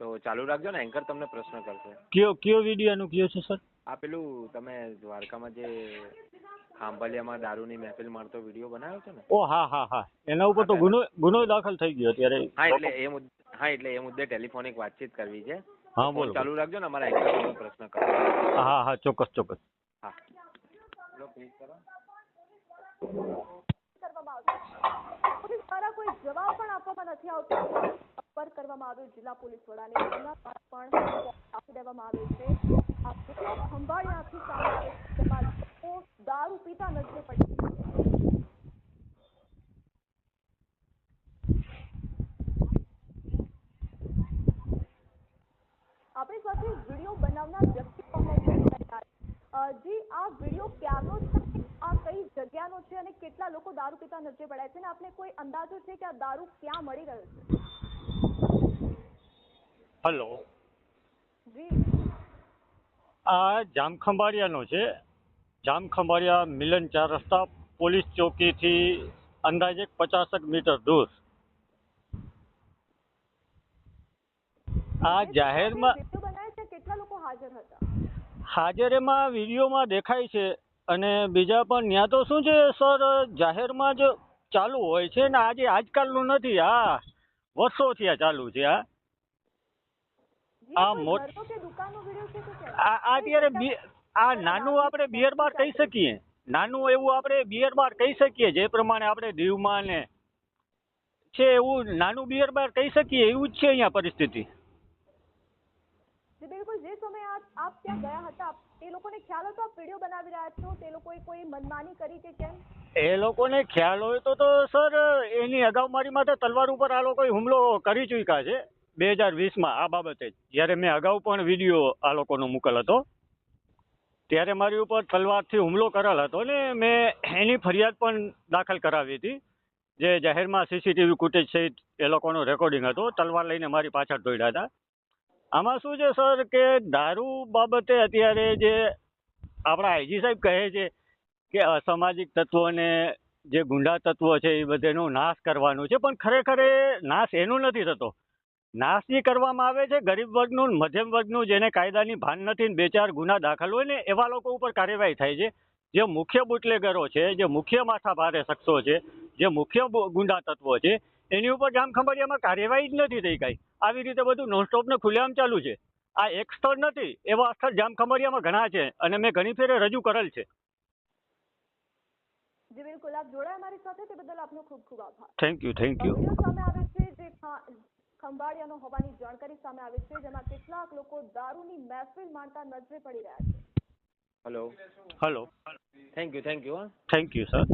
તો ચાલુ રાખજો ને એન્કર તમને પ્રશ્ન કરશે. કયો કયો વિડીયોનું કયો છે સર આ પેલું તમે દ્વારકામાં જે ખાંભલિયામાં દારૂની મહેફિલ મારતો વીડિયો બનાવ્યો છે ને? ઓ હા હા હા. એના ઉપર તો ગુનો ગુનો દાખલ થઈ ગયો અત્યારે. હા એટલે એ મુદ્દે હા એટલે એ મુદ્દે ટેલિફોનિક વાતચીત કરવી છે. હા બોલો ચાલુ રાખજો ને અમારા એન્કર તમને પ્રશ્ન કરો હા હા ચોક્કસ ચોક્કસ. હા. લો પ્લીઝ કરો. કરવામાં આવશે. કોઈ જવાબ પણ આપવામાં નથી આવતો. સંપર્ક કરવામાં આવ્યો જિલ્લા પોલીસ વડાને પણ આપી દેવામાં આવ્યો છે. ખંભાળિયાથી દારૂ પીતા નજરે પડી આપણી સાથે વીડિયો બનાવનાર વ્યક્તિ પણ જી, આ વીડિયો ક્યાંનો છે? આ કઈ જગ્યાનો છે? અને કેટલા લોકો દારૂ પીતા નજરે પડ્યા છે? અને આપને કોઈ અંદાજો છે કે આ દારૂ ક્યાં મળી રહ્યો છે? હલો. આ જામખંભાળિયાનો છે. જામખંભાળિયા મિલન ચાર રસ્તા પોલીસ ચોકીથી અંદાજે પચાસક મીટર દૂર. આ જાહેરમાં હાજર એમાં વિડીયોમાં દેખાય છે અને બીજા પણ ત્યાં તો શું છે સર જાહેરમાં જ ચાલુ હોય છે ને આજે આજકાલનું નથી આ વર્ષોથી આ ચાલુ છે આ આ અત્યારે આ નાનું આપણે બિયર બાર કહી શકીએ. નાનું એવું આપણે બિયર બાર કહી શકીએ જે પ્રમાણે આપણે દીવમાં ને છે એવું નાનું બિયર બાર કહી શકીએ એવું જ છે અહીંયા પરિસ્થિતિ. બિલકુલ જે સમયે આપ આપ ત્યાં ગયા હતા તે લોકોને ખ્યાલ હતો આપ વીડિયો બનાવી રહ્યા છો? તે લોકોએ કોઈ મનમાની કરી કે કેમ? એ લોકોને ખ્યાલ હોય તો તો સર એની અગાઉ મારી માથે તલવાર ઉપર આ લોકોએ હુમલો કરી ચૂક્યા છે. બે હજાર વીસમાં આ બાબતે જ્યારે મેં અગાઉ પણ વીડિયો આ લોકોનો મૂકેલ હતો, ત્યારે મારી ઉપર તલવારથી હુમલો કરેલ હતો ને મેં એની ફરિયાદ પણ દાખલ કરાવી હતી. જે જાહેરમાં સીસીટીવી ફૂટેજ સહિત એ લોકોનો રેકોર્ડિંગ હતો, તલવાર લઈને મારી પાછળ દોડ્યા હતા. આમાં શું છે સર કે દારૂ બાબતે અત્યારે જે આપણા આઈજી સાહેબ કહે છે કે અસામાજિક તત્વોને જે ગુંડા તત્વો છે એ બધાનો નાશ કરવાનું છે, પણ ખરેખર નાશ એનું નથી થતો. નાશ જે કરવામાં આવે છે. ગરીબ વર્ગનું મધ્યમ વર્ગનું જેને કાયદાની ભાન નથી બે ચાર ગુના દાખલ હોય ને એવા લોકો ઉપર કાર્યવાહી થાય છે. જે મુખ્ય બુટલેગરો છે જે મુખ્ય માથા ભારે શખ્સો છે જે મુખ્ય ગુંડા તત્વો છે એની ઉપર જામખંભાળિયામાં કાર્યવાહી જ નથી થઈ કાંઈ. આવી રીતે બધું નોનસ્ટોપ ને ખુલ્લેઆમ ચાલુ છે. આ એક સ્થળ નથી એવા સ્થળ જામખંભાળિયામાં ઘણા છે અને મેં ઘણી ફેરે રજૂ કરેલ છે. જી બિલકુલ. આપ જોડાયા અમારી સાથે તે બદલ આપનો ખૂબ ખૂબ આભાર. થેન્ક યુ થેન્ક યુ સામે આવે છે જે ખંભાળિયાનો હોવાની જાણકારી સામે આવી છે જેમાં કેટલાક લોકો દારૂની મહેફિલ માણતા નજરે પડી રહ્યા છે. Hello hello thank you thank you હા. Thank you sir